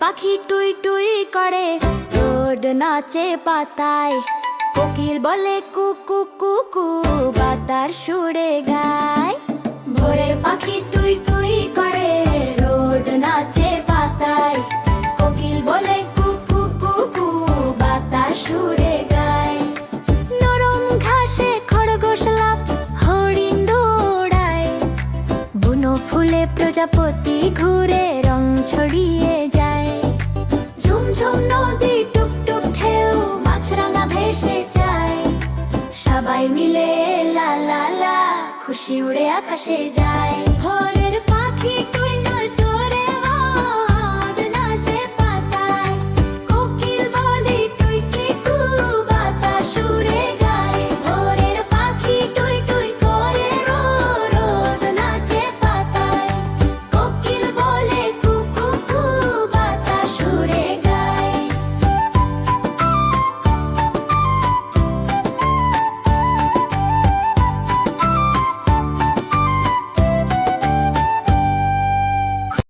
পাখি টুই টুই করে রোড নাচে পাতায়। কোকিল বলে কুকু কুকু বাতার সুরে গায়। ভোরের পাখি টুই টুই করে রোড নাচে পাতায়। কোকিল বলে কুকু কুকু বাতার সুরে ঘাসে হরিণ বুনো প্রজাপতি ঘুরে রং ছড়িয়ে যায় মাছরাঙা ভেসে যায়। সবাই মিলে লা লা লা খুশি উড়ে আকাশে যায়। ভোর